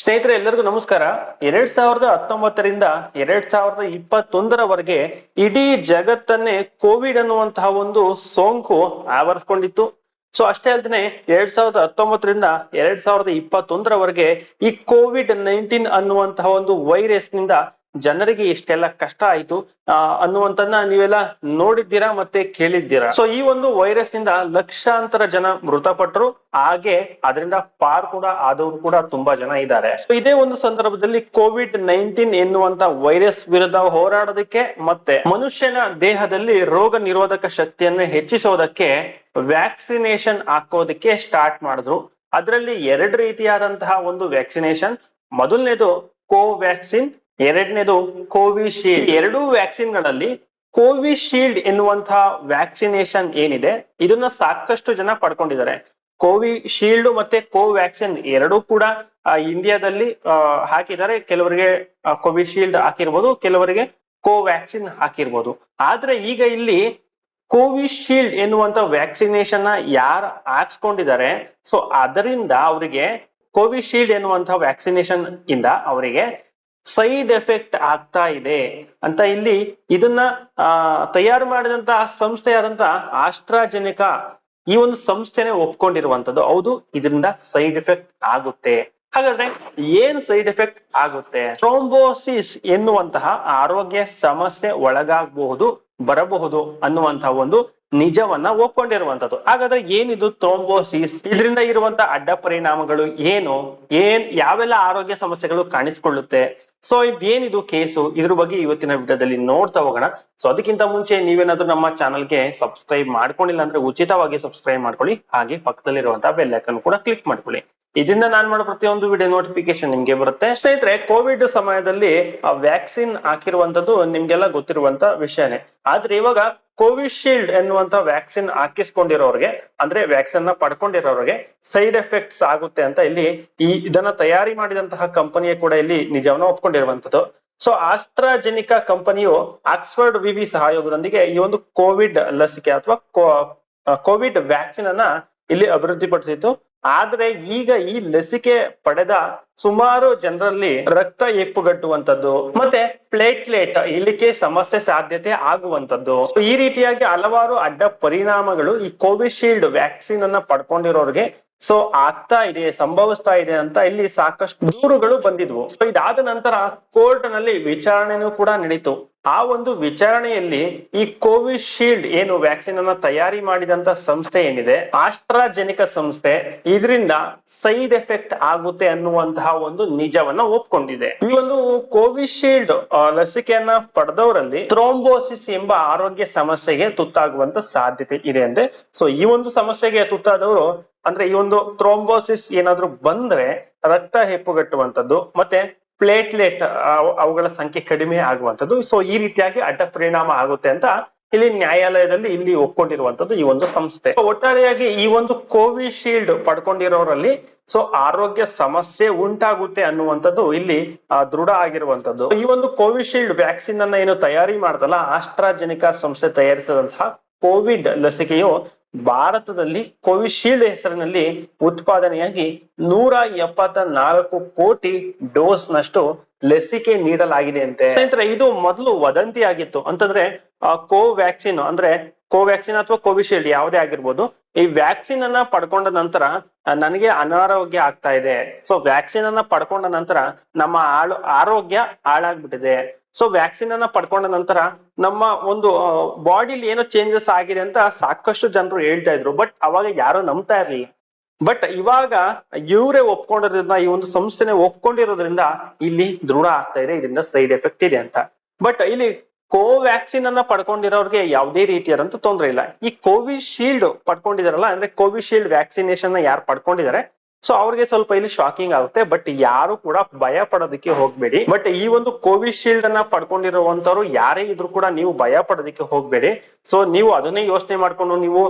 ಸ್ನೇಹಿತರೆ, ಎಲ್ಲರಿಗೂ ನಮಸ್ಕಾರ. ಎರಡ್ ಸಾವಿರದ ಹತ್ತೊಂಬತ್ತರಿಂದ ಎರಡ್ ಸಾವಿರದ ಇಪ್ಪತ್ತೊಂದರವರೆಗೆ ಇಡೀ ಜಗತ್ತನ್ನೇ ಕೋವಿಡ್ ಅನ್ನುವಂತಹ ಒಂದು ಸೋಂಕು ಆವರಿಸ್ಕೊಂಡಿತ್ತು. ಸೊ ಅಷ್ಟೇ ಅಲ್ಲದೆ ಎರಡ್ ಸಾವಿರದ ಹತ್ತೊಂಬತ್ತರಿಂದ ಎರಡ್ ಸಾವಿರದ ಇಪ್ಪತ್ತೊಂದರವರೆಗೆ ಈ ಕೋವಿಡ್ ನೈನ್ಟೀನ್ ಅನ್ನುವಂತಹ ಒಂದು ವೈರಸ್ನಿಂದ ಜನರಿಗೆ ಇಷ್ಟೆಲ್ಲ ಕಷ್ಟ ಆಯ್ತು ಅನ್ನುವಂತನ್ನ ನೀವೆಲ್ಲ ನೋಡಿದ್ದೀರಾ ಮತ್ತೆ ಕೇಳಿದ್ದೀರಾ? ಸೊ ಈ ಒಂದು ವೈರಸ್ನಿಂದ ಲಕ್ಷಾಂತರ ಜನ ಮೃತಪಟ್ಟರು ಹಾಗೆ ಅದರಿಂದ ಪಾರ್ ಕೂಡ ಆದವರು ಕೂಡ ತುಂಬಾ ಜನ ಇದ್ದಾರೆ. ಇದೇ ಒಂದು ಸಂದರ್ಭದಲ್ಲಿ ಕೋವಿಡ್ ನೈನ್ಟೀನ್ ಎನ್ನುವಂತ ವೈರಸ್ ವಿರುದ್ಧ ಹೋರಾಡೋದಕ್ಕೆ ಮತ್ತೆ ಮನುಷ್ಯನ ದೇಹದಲ್ಲಿ ರೋಗ ನಿರೋಧಕ ಶಕ್ತಿಯನ್ನು ಹೆಚ್ಚಿಸೋದಕ್ಕೆ ವ್ಯಾಕ್ಸಿನೇಷನ್ ಹಾಕೋದಕ್ಕೆ ಸ್ಟಾರ್ಟ್ ಮಾಡಿದ್ರು. ಅದರಲ್ಲಿ ಎರಡು ರೀತಿಯಾದಂತಹ ಒಂದು ವ್ಯಾಕ್ಸಿನೇಷನ್ ಮೊದಲನೇದು ಕೋವ್ಯಾಕ್ಸಿನ್ ಎರಡನೇದು ಕೋವಿಶೀಲ್ಡ್ ಎರಡೂ ವ್ಯಾಕ್ಸಿನ್ಗಳಲ್ಲಿ ಕೋವಿಶೀಲ್ಡ್ ಎನ್ನುವಂತಹ ವ್ಯಾಕ್ಸಿನೇಷನ್ ಏನಿದೆ ಇದನ್ನ ಸಾಕಷ್ಟು ಜನ ಪಡ್ಕೊಂಡಿದ್ದಾರೆ. ಕೋವಿಶೀಲ್ಡ್ ಮತ್ತೆ ಕೋವ್ಯಾಕ್ಸಿನ್ ಎರಡೂ ಕೂಡ ಇಂಡಿಯಾದಲ್ಲಿ ಹಾಕಿದ್ದಾರೆ. ಕೆಲವರಿಗೆ ಕೋವಿಶೀಲ್ಡ್ ಹಾಕಿರ್ಬೋದು ಕೆಲವರಿಗೆ ಕೋವ್ಯಾಕ್ಸಿನ್ ಹಾಕಿರ್ಬೋದು. ಆದ್ರೆ ಈಗ ಇಲ್ಲಿ ಕೋವಿಶೀಲ್ಡ್ ಎನ್ನುವಂತ ವ್ಯಾಕ್ಸಿನೇಷನ್ನ ಯಾರು ಹಾಕ್ಸ್ಕೊಂಡಿದ್ದಾರೆ ಸೊ ಅದರಿಂದ ಅವರಿಗೆ ಕೋವಿಶೀಲ್ಡ್ ಎನ್ನುವಂತಹ ವ್ಯಾಕ್ಸಿನೇಷನ್ ಇಂದ ಅವರಿಗೆ ಸೈಡ್ ಎಫೆಕ್ಟ್ ಆಗ್ತಾ ಇದೆ ಅಂತ ಇಲ್ಲಿ ಇದನ್ನ ತಯಾರು ಮಾಡಿದಂತಹ ಸಂಸ್ಥೆಯಾದಂತಹ ಆಸ್ಟ್ರಾಜೆನಿಕ ಈ ಒಂದು ಸಂಸ್ಥೆನೆ ಒಪ್ಕೊಂಡಿರುವಂತದ್ದು ಹೌದು, ಇದರಿಂದ ಸೈಡ್ ಎಫೆಕ್ಟ್ ಆಗುತ್ತೆ. ಹಾಗಾದ್ರೆ ಏನ್ ಸೈಡ್ ಎಫೆಕ್ಟ್ ಆಗುತ್ತೆ? ಥ್ರೋಂಬೋಸಿಸ್ ಎನ್ನುವಂತಹ ಆರೋಗ್ಯ ಸಮಸ್ಯೆ ಒಳಗಾಗಬಹುದು, ಬರಬಹುದು ಅನ್ನುವಂತಹ ಒಂದು ನಿಜವನ್ನ ಒಪ್ಕೊಂಡಿರುವಂತದ್ದು ಹಾಗಾದ್ರೆ ಏನಿದು ಥ್ರೋಂಬೋಸಿಸ್? ಇದರಿಂದ ಇರುವಂತ ಅಡ್ಡ ಪರಿಣಾಮಗಳು ಏನು? ಏನ್? ಯಾವೆಲ್ಲ ಆರೋಗ್ಯ ಸಮಸ್ಯೆಗಳು ಕಾಣಿಸ್ಕೊಳ್ಳುತ್ತೆ? ಸೊ ಇದೇನಿದು ಕೇಸು? ಇದ್ರ ಬಗ್ಗೆ ಇವತ್ತಿನ ವಿಡಿಯೋದಲ್ಲಿ ನೋಡ್ತಾ ಹೋಗೋಣ. ಸೊ ಅದಕ್ಕಿಂತ ಮುಂಚೆ ನೀವೇನಾದ್ರೂ ನಮ್ಮ ಚಾನಲ್ಗೆ ಸಬ್ಸ್ಕ್ರೈಬ್ ಮಾಡ್ಕೊಂಡಿಲ್ಲ ಅಂದ್ರೆ ಉಚಿತವಾಗಿ ಸಬ್ಸ್ಕ್ರೈಬ್ ಮಾಡ್ಕೊಳ್ಳಿ. ಹಾಗೆ ಪಕ್ಕದಲ್ಲಿರುವಂತಹ ಬೆಲ್ ಐಕನ್ ಕೂಡ ಕ್ಲಿಕ್ ಮಾಡ್ಕೊಳ್ಳಿ. ಇದರಿಂದ ನಾನ್ ಮಾಡೋ ಪ್ರತಿಯೊಂದು ವಿಡಿಯೋ ನೋಟಿಫಿಕೇಶನ್ ನಿಮ್ಗೆ ಬರುತ್ತೆ. ಸ್ನೇಹಿತರೆ ಕೋವಿಡ್ ಸಮಯದಲ್ಲಿ ಆ ವ್ಯಾಕ್ಸಿನ್ ಹಾಕಿರುವಂತದ್ದು ನಿಮ್ಗೆಲ್ಲ ಗೊತ್ತಿರುವಂತ ವಿಷಯನೇ. ಆದ್ರೆ ಇವಾಗ ಕೋವಿಶೀಲ್ಡ್ ಎನ್ನುವಂತ ವ್ಯಾಕ್ಸಿನ್ ಹಾಕಿಸ್ಕೊಂಡಿರೋರಿಗೆ, ಅಂದ್ರೆ ವ್ಯಾಕ್ಸಿನ್ನ ಪಡ್ಕೊಂಡಿರೋರಿಗೆ ಸೈಡ್ ಎಫೆಕ್ಟ್ಸ್ ಆಗುತ್ತೆ ಅಂತ ಇಲ್ಲಿ ಈ ಇದನ್ನ ತಯಾರಿ ಮಾಡಿದಂತಹ ಕಂಪನಿಯ ಕೂಡ ಇಲ್ಲಿ ನಿಜವನ್ನ ಒಪ್ಕೊಂಡಿರುವಂತದ್ದು. ಸೊ ಆಸ್ಟ್ರಾಜೆನಿಕಾ ಕಂಪನಿಯು ಆಕ್ಸ್ಫರ್ಡ್ ವಿವಿ ಸಹಯೋಗದೊಂದಿಗೆ ಈ ಒಂದು ಕೋವಿಡ್ ಲಸಿಕೆ ಅಥವಾ ಕೋವಿಡ್ ವ್ಯಾಕ್ಸಿನ್ ಅನ್ನ ಇಲ್ಲಿ ಅಭಿವೃದ್ಧಿಪಡಿಸಿತ್ತು. ಆದ್ರೆ ಈಗ ಈ ಲಸಿಕೆ ಪಡೆದ ಸುಮಾರು ಜನರಲ್ಲಿ ರಕ್ತ ಹೆಪ್ಪುಗಟ್ಟುವಂತದ್ದು ಮತ್ತೆ ಪ್ಲೇಟ್ಲೆಟ್ ಇಳಿಕೆ ಸಮಸ್ಯೆ ಸಾಧ್ಯತೆ ಆಗುವಂತದ್ದು So, ಈ ರೀತಿಯಾಗಿ ಹಲವಾರು ಅಡ್ಡ ಪರಿಣಾಮಗಳು ಈ ಕೋವಿಶೀಲ್ಡ್ ವ್ಯಾಕ್ಸಿನ್ ಅನ್ನ ಪಡ್ಕೊಂಡಿರೋರಿಗೆ ಸೊ ಆಗ್ತಾ ಇದೆ, ಸಂಭವಿಸ್ತಾ ಇದೆ ಅಂತ ಇಲ್ಲಿ ಸಾಕಷ್ಟು ದೂರುಗಳು ಬಂದಿದ್ವು. ಸೊ ಇದಾದ ನಂತರ ಕೋರ್ಟ್ನಲ್ಲಿ ವಿಚಾರಣೆನೂ ಕೂಡ ನಡೀತು. ಆ ಒಂದು ವಿಚಾರಣೆಯಲ್ಲಿ ಈ ಕೋವಿಶೀಲ್ಡ್ ಏನು ವ್ಯಾಕ್ಸಿನ್ ಅನ್ನ ತಯಾರಿ ಮಾಡಿದಂತ ಸಂಸ್ಥೆ ಏನಿದೆ, ಆಸ್ಟ್ರಾಜೆನಿಕ ಸಂಸ್ಥೆ, ಇದರಿಂದ ಸೈಡ್ ಎಫೆಕ್ಟ್ ಆಗುತ್ತೆ ಅನ್ನುವಂತಹ ಒಂದು ನಿಜವನ್ನ ಒಪ್ಕೊಂಡಿದೆ. ಈ ಒಂದು ಕೋವಿಶೀಲ್ಡ್ ಲಸಿಕೆಯನ್ನ ಪಡೆದವರಲ್ಲಿ ಥ್ರೋಂಬೋಸಿಸ್ ಎಂಬ ಆರೋಗ್ಯ ಸಮಸ್ಯೆಗೆ ತುತ್ತಾಗುವಂತ ಸಾಧ್ಯತೆ ಇದೆ ಅಂತೆ. ಸೊ ಈ ಒಂದು ಸಮಸ್ಯೆಗೆ ತುತ್ತಾದವರು ಅಂದ್ರೆ ಈ ಒಂದು ಥ್ರೋಂಬೋಸಿಸ್ ಏನಾದ್ರೂ ಬಂದ್ರೆ ರಕ್ತ ಹೆಪ್ಪುಗಟ್ಟುವಂತದ್ದು ಮತ್ತೆ ಪ್ಲೇಟ್ಲೆಟ್ ಅವುಗಳ ಸಂಖ್ಯೆ ಕಡಿಮೆ ಆಗುವಂಥದ್ದು. ಸೊ ಈ ರೀತಿಯಾಗಿ ಅಡ್ಡ ಪರಿಣಾಮ ಆಗುತ್ತೆ ಅಂತ ಇಲ್ಲಿ ನ್ಯಾಯಾಲಯದಲ್ಲಿ ಇಲ್ಲಿ ಒಪ್ಕೊಂಡಿರುವಂತದ್ದು ಈ ಒಂದು ಸಂಸ್ಥೆ. ಒಟ್ಟಾರೆಯಾಗಿ ಈ ಒಂದು ಕೋವಿಶೀಲ್ಡ್ ಪಡ್ಕೊಂಡಿರೋರಲ್ಲಿ ಸೊ ಆರೋಗ್ಯ ಸಮಸ್ಯೆ ಉಂಟಾಗುತ್ತೆ ಅನ್ನುವಂಥದ್ದು ಇಲ್ಲಿ ದೃಢ ಆಗಿರುವಂತದ್ದು ಈ ಒಂದು ಕೋವಿಶೀಲ್ಡ್ ವ್ಯಾಕ್ಸಿನ್ ಅನ್ನ ಏನು ತಯಾರಿ ಮಾಡ್ತಲ್ಲ, ಆಸ್ಟ್ರಾಜೆನಿಕಾ ಸಂಸ್ಥೆ ತಯಾರಿಸಿದಂತಹ ಕೋವಿಡ್ ಲಸಿಕೆಯು ಭಾರತದಲ್ಲಿ ಕೋವಿಶೀಲ್ಡ್ ಹೆಸರಿನಲ್ಲಿ ಉತ್ಪಾದನೆಯಾಗಿ ನೂರ ಎಪ್ಪತ್ತ ನಾಲ್ಕು ಕೋಟಿ ಡೋಸ್ ನಷ್ಟು ಲಸಿಕೆ ನೀಡಲಾಗಿದೆ ಅಂತೆ. ಸ್ನೇಹಿತರೆ, ಇದು ಮೊದಲು ವದಂತಿ ಆಗಿತ್ತು ಅಂತಂದ್ರೆ ಕೋವ್ಯಾಕ್ಸಿನ್, ಅಂದ್ರೆ ಕೋವ್ಯಾಕ್ಸಿನ್ ಅಥವಾ ಕೋವಿಶೀಲ್ಡ್ ಯಾವುದೇ ಆಗಿರ್ಬೋದು, ಈ ವ್ಯಾಕ್ಸಿನ್ ಅನ್ನ ಪಡ್ಕೊಂಡ ನಂತರ ನನಗೆ ಅನಾರೋಗ್ಯ ಆಗ್ತಾ ಇದೆ. ಸೊ, ವ್ಯಾಕ್ಸಿನ್ ಅನ್ನ ಪಡ್ಕೊಂಡ ನಂತರ ನಮ್ಮ ಆಳು, ಆರೋಗ್ಯ ಹಾಳಾಗ್ಬಿಟ್ಟಿದೆ. ಸೊ ವ್ಯಾಕ್ಸಿನ್ ಅನ್ನ ಪಡ್ಕೊಂಡ ನಂತರ ನಮ್ಮ ಒಂದು ಬಾಡಿಲಿ ಏನೋ ಚೇಂಜಸ್ ಆಗಿದೆ ಅಂತ ಸಾಕಷ್ಟು ಜನರು ಹೇಳ್ತಾ ಇದ್ರು. ಬಟ್ ಅವಾಗ ಯಾರೋ ನಂಬ್ತಾ ಇರ್ಲಿಲ್ಲ. ಬಟ್ ಇವಾಗ ಇವರೇ ಒಪ್ಕೊಂಡಿರೋದ್ರಿಂದ ಈ ಒಂದು ಸಂಸ್ಥೆನೆ ಒಪ್ಕೊಂಡಿರೋದ್ರಿಂದ ಇಲ್ಲಿ ದೃಢ ಆಗ್ತಾ ಇದೆ. ಇದರಿಂದ ಸೈಡ್ ಎಫೆಕ್ಟ್ ಇದೆ ಅಂತ. ಬಟ್ ಇಲ್ಲಿ ಕೋವ್ಯಾಕ್ಸಿನ್ ಅನ್ನ ಪಡ್ಕೊಂಡಿರೋರ್ಗೆ ಯಾವುದೇ ರೀತಿಯಾದಂತ ತೊಂದರೆ ಇಲ್ಲ. ಈ ಕೋವಿಶೀಲ್ಡ್ ಪಡ್ಕೊಂಡಿದಾರಲ್ಲ, ಅಂದ್ರೆ ಕೋವಿಶೀಲ್ಡ್ ವ್ಯಾಕ್ಸಿನೇಷನ್ ಯಾರು ಪಡ್ಕೊಂಡಿದ್ದಾರೆ ಸೊ ಅವ್ರಿಗೆ ಸ್ವಲ್ಪ ಇಲ್ಲಿ ಶಾಕಿಂಗ್ ಆಗುತ್ತೆ. ಬಟ್ ಯಾರು ಕೂಡ ಭಯ ಪಡೋದಕ್ಕೆ ಹೋಗ್ಬೇಡಿ. ಬಟ್ ಈ ಒಂದು ಕೋವಿಶೀಲ್ಡ್ ಅನ್ನ ಪಡ್ಕೊಂಡಿರುವಂತವ್ರು ಯಾರೇ ಇದ್ರು ಕೂಡ ನೀವು ಭಯ ಪಡೋದಕ್ಕೆ ಹೋಗ್ಬೇಡಿ. ಸೊ ನೀವು ಅದನ್ನೇ ಯೋಚನೆ ಮಾಡ್ಕೊಂಡು ನೀವು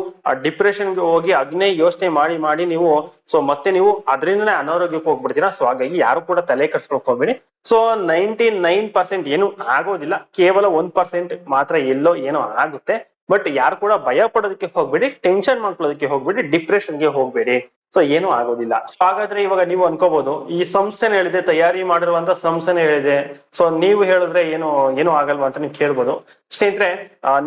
ಡಿಪ್ರೆಷನ್ಗೆ ಹೋಗಿ ಅದನ್ನೇ ಯೋಚನೆ ಮಾಡಿ ಮಾಡಿ ನೀವು ಸೊ ಮತ್ತೆ ನೀವು ಅದರಿಂದನೇ ಅನಾರೋಗ್ಯಕ್ಕೆ ಹೋಗ್ಬಿಡ್ತೀರಾ? ಸೊ ಹಾಗಾಗಿ ಯಾರು ಕೂಡ ತಲೆ ಕಟ್ಸ್ಕೊಳಕ್ ಹೋಗ್ಬೇಡಿ. ಸೊ ನೈಂಟಿ ನೈನ್ ಪರ್ಸೆಂಟ್ ಏನು ಆಗೋದಿಲ್ಲ. ಕೇವಲ ಒಂದ್ ಪರ್ಸೆಂಟ್ ಮಾತ್ರ ಎಲ್ಲೋ ಏನೋ ಆಗುತ್ತೆ. ಬಟ್ ಯಾರು ಕೂಡ ಭಯ ಪಡೋದಕ್ಕೆ ಹೋಗ್ಬೇಡಿ. ಟೆನ್ಷನ್ ಮಾಡ್ಕೊಳ್ಳೋದಕ್ಕೆ ಹೋಗ್ಬೇಡಿ. ಡಿಪ್ರೆಷನ್ಗೆ ಹೋಗ್ಬೇಡಿ. ಸೊ ಏನು ಆಗೋದಿಲ್ಲ. ಹಾಗಾದ್ರೆ ಇವಾಗ ನೀವು ಅನ್ಕೋಬಹುದು ಈ ಸಂಸ್ಥೆನ ಹೇಳಿದೆ ತಯಾರಿ ಮಾಡಿರುವಂತ ಸಂಸ್ಥೆನ ಹೇಳಿದೆ ಸೊ ನೀವು ಹೇಳಿದ್ರೆ ಏನು ಏನು ಆಗಲ್ವಾ ಅಂತ ನೀವು ಕೇಳ್ಬೋದು. ಸ್ನೇಹಿತರೆ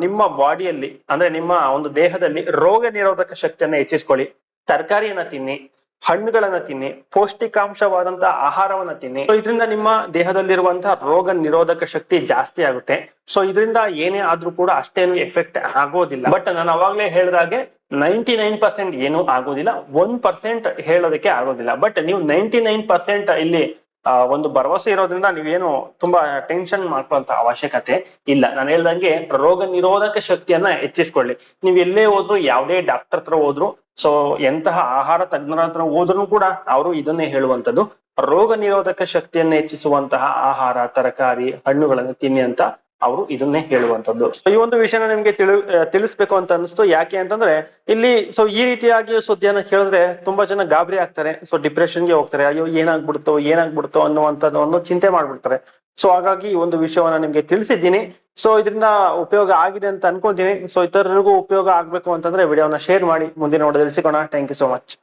ನಿಮ್ಮ ಬಾಡಿಯಲ್ಲಿ, ಅಂದ್ರೆ ನಿಮ್ಮ ಒಂದು ದೇಹದಲ್ಲಿ ರೋಗ ನಿರೋಧಕ ಶಕ್ತಿಯನ್ನ ಹೆಚ್ಚಿಸ್ಕೊಳ್ಳಿ. ತರಕಾರಿಯನ್ನ ತಿನ್ನಿ, ಹಣ್ಣುಗಳನ್ನ ತಿನ್ನಿ ಪೌಷ್ಟಿಕಾಂಶವಾದಂತಹ ಆಹಾರವನ್ನ ತಿನ್ನಿ. ಸೊ ಇದರಿಂದ ನಿಮ್ಮ ದೇಹದಲ್ಲಿರುವಂತಹ ರೋಗ ನಿರೋಧಕ ಶಕ್ತಿ ಜಾಸ್ತಿ ಆಗುತ್ತೆ. ಸೊ ಇದರಿಂದ ಏನೇ ಆದ್ರೂ ಕೂಡ ಅಷ್ಟೇನು ಎಫೆಕ್ಟ್ ಆಗೋದಿಲ್ಲ. ಬಟ್ ನಾನು ಅವಾಗ್ಲೇ ಹೇಳ್ದಾಗೆ ನೈಂಟಿ ನೈನ್ ಪರ್ಸೆಂಟ್ ಏನು ಆಗೋದಿಲ್ಲ, ಒನ್ ಪರ್ಸೆಂಟ್ ಹೇಳೋದಕ್ಕೆ ಆಗೋದಿಲ್ಲ. ಬಟ್ ನೀವು ನೈಂಟಿ ನೈನ್ ಪರ್ಸೆಂಟ್ ಇಲ್ಲಿ ಒಂದು ಭರವಸೆ ಇರೋದ್ರಿಂದ ನೀವೇನು ತುಂಬಾ ಟೆನ್ಷನ್ ಮಾಡ್ಕೊಳಂತ ಅವಶ್ಯಕತೆ ಇಲ್ಲ. ನಾನು ಹೇಳ್ದಂಗೆ ರೋಗ ನಿರೋಧಕ ಶಕ್ತಿಯನ್ನ ಹೆಚ್ಚಿಸ್ಕೊಳ್ಳಿ. ನೀವು ಎಲ್ಲೇ ಹೋದ್ರು, ಯಾವುದೇ ಡಾಕ್ಟರ್ ಹತ್ರ ಹೋದ್ರು ಸೊ ಎಂತಹ ಆಹಾರ ತಜ್ಞರ ಹತ್ರ ಹೋದ್ರು ಕೂಡ ಅವರು ಇದನ್ನೇ ಹೇಳುವಂತದ್ದು ರೋಗ ನಿರೋಧಕ ಶಕ್ತಿಯನ್ನ ಹೆಚ್ಚಿಸುವಂತಹ ಆಹಾರ, ತರಕಾರಿ, ಹಣ್ಣುಗಳನ್ನು ತಿನ್ನಿ ಅಂತ ಅವರು ಇದನ್ನೇ ಹೇಳುವಂತದ್ದು ಸೊ ಈ ಒಂದು ವಿಷಯನ ನಿಮ್ಗೆ ತಿಳಿ ತಿಳಿಸ್ಬೇಕು ಅಂತ ಅನಿಸ್ತು ಯಾಕೆ ಅಂತಂದ್ರೆ, ಇಲ್ಲಿ ಸೊ ಈ ರೀತಿಯಾಗಿ ಸುದ್ದಿಯನ್ನ ಕೇಳಿದ್ರೆ ತುಂಬಾ ಜನ ಗಾಬರಿ ಆಗ್ತಾರೆ. ಸೊ ಡಿಪ್ರೆಷನ್ಗೆ ಹೋಗ್ತಾರೆ. ಅಯ್ಯೋ, ಏನಾಗ್ಬಿಡ್ತೋ ಏನಾಗ್ಬಿಡ್ತೋ ಅನ್ನುವಂಥದ್ದು ಒಂದು ಚಿಂತೆ ಮಾಡ್ಬಿಡ್ತಾರೆ. ಸೊ ಹಾಗಾಗಿ ಈ ಒಂದು ವಿಷಯವನ್ನ ನಿಮ್ಗೆ ತಿಳಿಸಿದ್ದೀನಿ. ಸೊ ಇದರಿಂದ ಉಪಯೋಗ ಆಗಿದೆ ಅಂತ ಅನ್ಕೊಂತೀನಿ. ಸೊ ಇತರರಿಗೂ ಉಪಯೋಗ ಆಗ್ಬೇಕು ಅಂತಂದ್ರೆ, ವಿಡಿಯೋನ ಶೇರ್ ಮಾಡಿ. ಮುಂದಿನ ನೋಡೋದಲ್ಲಿ ಸಿಗೋಣ. Thank you so much